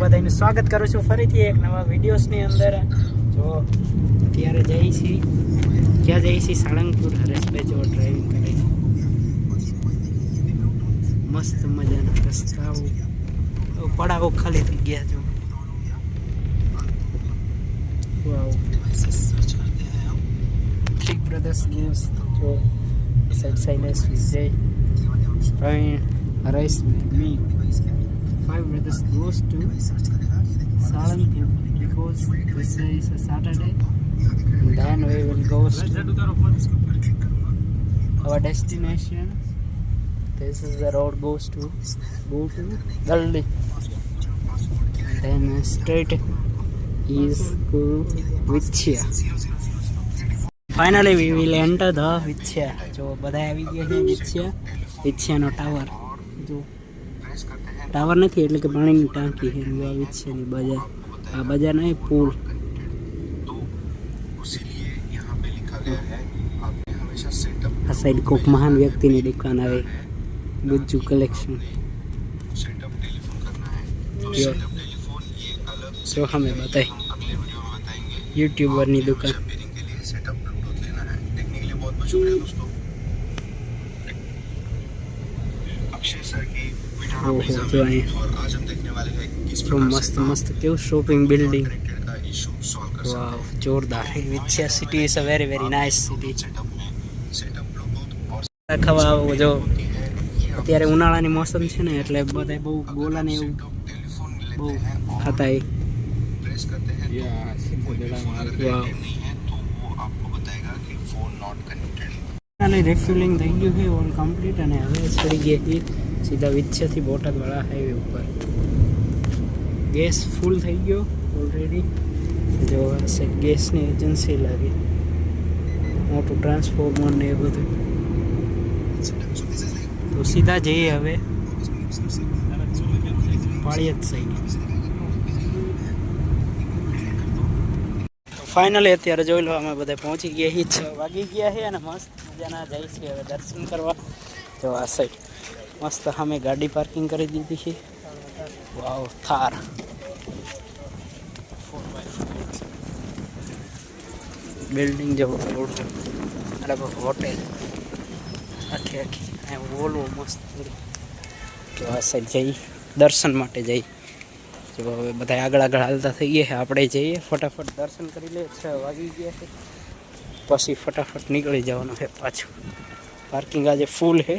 બધાનું સ્વાગત કરું છું ફરીથી એક નવા વિડીયોઝની અંદર. જો, અત્યારે જઈએ છીએ ક્યાં જઈએ છીએ સાળંગપુર હરેશભાઈ જો ડ્રાઇવિંગ કરે છે. મસ્ત મજાના રસ્તાઓ. હવે પડાવો ખાલી થઈ ગયા જો. વાવ. થ્રી બ્રધર્સ ન્યૂઝ જો side side Vijay Pravin Haresh me. five brothers goes to Salanpur because this is a Saturday. And then we will go to our destination. This is the road goes to go to Dalli. And then straight is to Vichya. Finally, we will enter the Vichya. જો બધા આવી ગયા છે Vinchhiya વિછ્યાનો tower જો tower નથી એટલે કે પાણીની ટાંકી છે બજાર. આ બજાર નહીં, પુલ. આ સાઈડ કોઈક મહાન વ્યક્તિની દુકાન આવે. ગુજ્જુ કલેક્શન જો જો અમે બતાવી યુટ્યુબરની દુકાન. ઓહો જો અહીંયા મસ્ત મસ્ત કેવું શોપિંગ બિલ્ડિંગ વાવ જોરદાર Vinchhiya city is a very very nice city ખાવા આવો જો અત્યારે ઉનાળાની મોસમ છે ને એટલે બધા બહુ ગોલા ને એવું બહુ ખાતા એ વાવ ફાઇનલી રિફિલિંગ થઈ ગયું છે ઓલ કમ્પ્લીટ અને હવે ચડી ગઈ હતી. સીધા વિચ્છેથી બોટાદવાળા હાઈવે ઉપર. ગેસ ફૂલ થઈ ગયો ઓલરેડી જો હશે ગેસની એજન્સી લાગી. મોટું ટ્રાન્સફોર્મર ને એ બધું. તો સીધા જઈએ હવે. પાળિયાદ સાઈડ ફાઇનલી અત્યારે જોઈ લો, અમે બધા પહોંચી ગયા છીએ. છ વાગી ગયા છે અને મસ્ત મજાના જાય છે. હવે દર્શન કરવા. જો આ સાઈડ મસ્ત અમે ગાડી પાર્કિંગ કરી દીધી છે. વાવ થાર. બિલ્ડિંગ જેવો રોડ અરે હોટેલ આખી આખી. અહીંયા ઓલવો મસ્ત. તો આ સાઈડ જઈ. દર્શન માટે જઈ. જો હવે બધા આગળ આગળ હાલતા ગયા આપણે જઈએ, ફટાફટ દર્શન કરી લઈએ છ વાગી ગયા છે. પછી ફટાફટ નીકળી જવાનું છે પાછું. પાર્કિંગ આજે ફૂલ છે.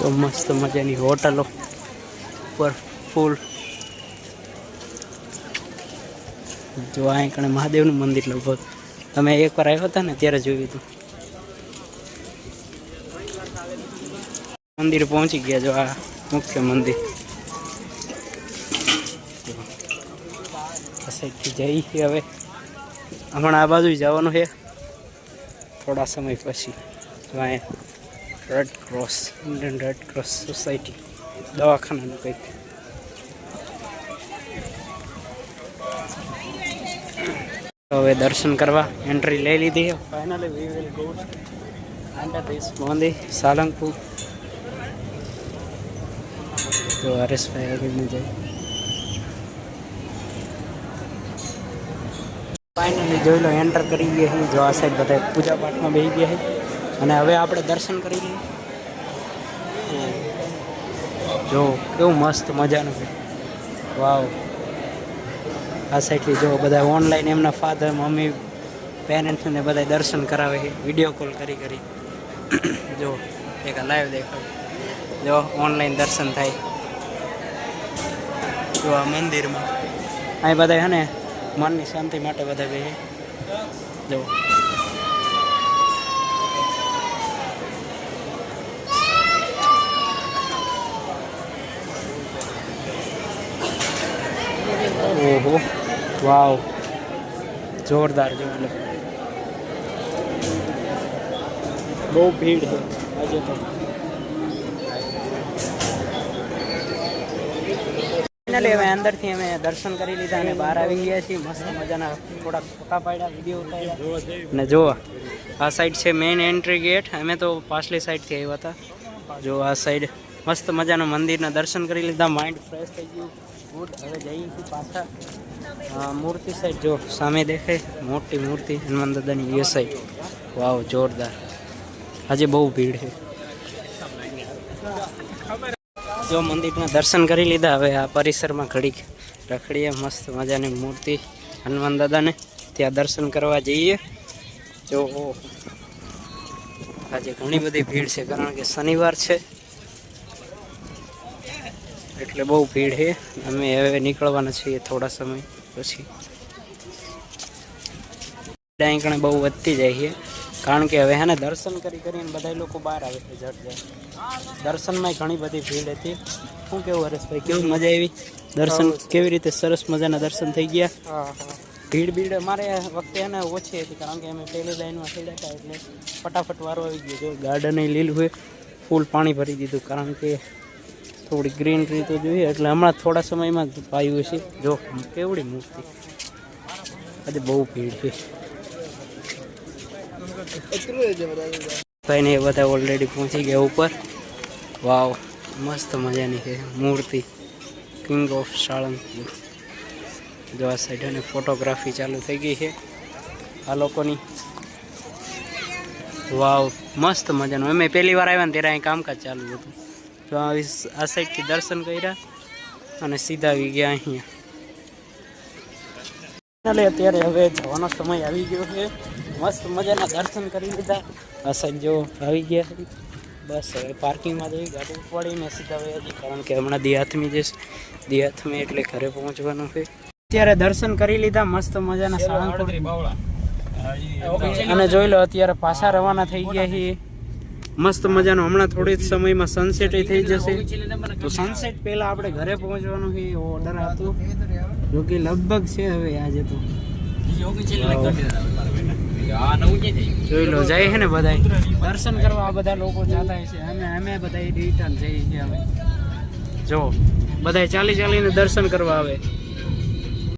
તો મસ્ત મજાની હોટલો ઉપર ફૂલ જો આ કણે મહાદેવનું મંદિર લગભગ તમે એકવાર આવ્યા હતા ને, ત્યારે જોયું હતું. મંદિર પહોંચી ગયા જો આ. મુખ્ય મંદિર. જઈ હવે. હમણાં આ બાજુ જવાનું છે. થોડા સમય પછી અહીંયા red cross Indian red cross society દવાખાનાનું કંઈક. હવે દર્શન કરવા એન્ટ્રી લઈ લીધી. Finally we will go under this મંદિર સાળંગપુર તો હરેશભાઈ આગળની જાય. ફાઇનલી જોઈ લો એન્ટર કરી ગયા છીએ જો આ સાઈડ બધા પૂજા પાઠમાં બેસી ગયા છે. અને હવે આપણે દર્શન કરી લઈએ. જો કેવું મસ્ત મજાનું છે. વાવ આ સાઈડથી જો બધા ઓનલાઈન એમના ફાધર મમ્મી પેરેન્ટ્સને બધા દર્શન કરાવે છે. વીડિયો કોલ કરી કરી. જો એક લાઈવ દેખાવ જો ઓનલાઈન દર્શન થાય. જો આ મંદિરમાં. અહીં બધા હે ને મનની શાંતિ માટે બધા બે જો. ઓહો. વાવ. જોરદાર જો એટલે બહુ ભીડ છે આજે તો. ફાઇનલી હવે અંદરથી અમે દર્શન કરી લીધા અને બહાર આવી ગયા છીએ. મસ્ત મજાના થોડાક ફોટા પાડ્યા વીડિયો ઉતાર્યા. અને જુઓ, આ સાઈડ છે મેઇન એન્ટ્રી ગેટ અમે તો પાછલી સાઈડથી આવ્યા હતા. જો આ સાઈડ મસ્ત મજાના મંદિરના દર્શન કરી લીધા. માઇન્ડ ફ્રેશ થઈ ગયું. ગુડ હવે જઈએ પાછા. મૂર્તિ સાઈડ જો સામે દેખાય. મોટી મૂર્તિ હનુમાન દાદાની એ સાઈડ વાવ જોરદાર. આજે બહુ ભીડ છે. જો મંદિરના દર્શન કરી લીધા, હવે આ પરિસરમાં ઘડીક રખડીએ, મસ્ત મજાની મૂર્તિ હનુમાન દાદાને ત્યાં દર્શન કરવા જઈએ. જો, આજે ઘણી બધી ભીડ છે, કારણ કે શનિવાર છે. એટલે બહુ ભીડ છે. અમે હવે નીકળવાના છીએ થોડા સમય પછી. ડાયકણે બહુ વધતી જાય છે. કારણ કે હવે હે દર્શન કરી કરીને બધા લોકો બહાર આવે છે, જટ જાય. દર્શનમાં ઘણી બધી ભીડ હતી. શું કેવું હરેશભાઈ કેવું મજા આવી? દર્શન કેવી રીતે સરસ મજાના દર્શન થઈ ગયા? ભીડ ભીડ અમારે વખતે એને ઓછી હતી કારણ કે અમે પહેલી લાઈનમાં થઈ હતા એટલે ફટાફટ વારો આવી ગયો. જો ગાર્ડન લીલું હોય ફૂલ પાણી ભરી દીધું કારણ કે થોડી ગ્રીનરી તો જોઈએ એટલે હમણાં થોડા સમયમાં જ પાયું છે જો કેવડી મૂર્તિ. આજે બહુ ભીડ છે. ભાઈને એ બધા ઓલરેડી પહોંચી ગયા ઉપર. વાવ મસ્ત મજાની છે મૂર્તિ કિંગ ઓફ સાળંગપુર જો આ સાઈડ અને ફોટોગ્રાફી ચાલુ થઈ ગઈ છે આ લોકોની વાવ મસ્ત મજાનું અમે પહેલી વાર આવ્યા ને ત્યારે અહીં કામકાજ ચાલુ હતું તો આ વિસ- આ સાઈડથી દર્શન કર્યા અને સીધા આવી ગયા અહીંયા એટલે અત્યારે હવે જવાનો સમય આવી ગયો છે મસ્ત મજાના દર્શન કરી લીધા આ સાઈડ જો આવી ગયા છે બસ હવે પાર્કિંગમાં જઈ ગાડી ઉપાડીને સીધા વયા જઈએ. કારણ કે હમણાં દિહાથમી જશે દિયાથમી એટલે ઘરે પહોંચવાનું છે. અત્યારે દર્શન કરી લીધા મસ્ત મજાના સાળંગપુર અને જોઈ લો અત્યારે પાછા રવાના થઈ ગયા છીએ. મસ્ત મજાનો હમણાં થોડી જ સમયમાં સનસેટ થઈ જશે. તો સનસેટ પહેલાં આપણે ઘરે પહોંચવાનું છે એવો ઓર્ડર હતો. જો કે લગભગ છે હવે આજે તો. જોઈ લો જાય છે ને બધા દર્શન કરવા બધા લોકો જતા છે. અમે અમે બધા રિટર્ન જઈએ છીએ હવે. જો બધા ચાલી ચાલીને દર્શન કરવા આવે.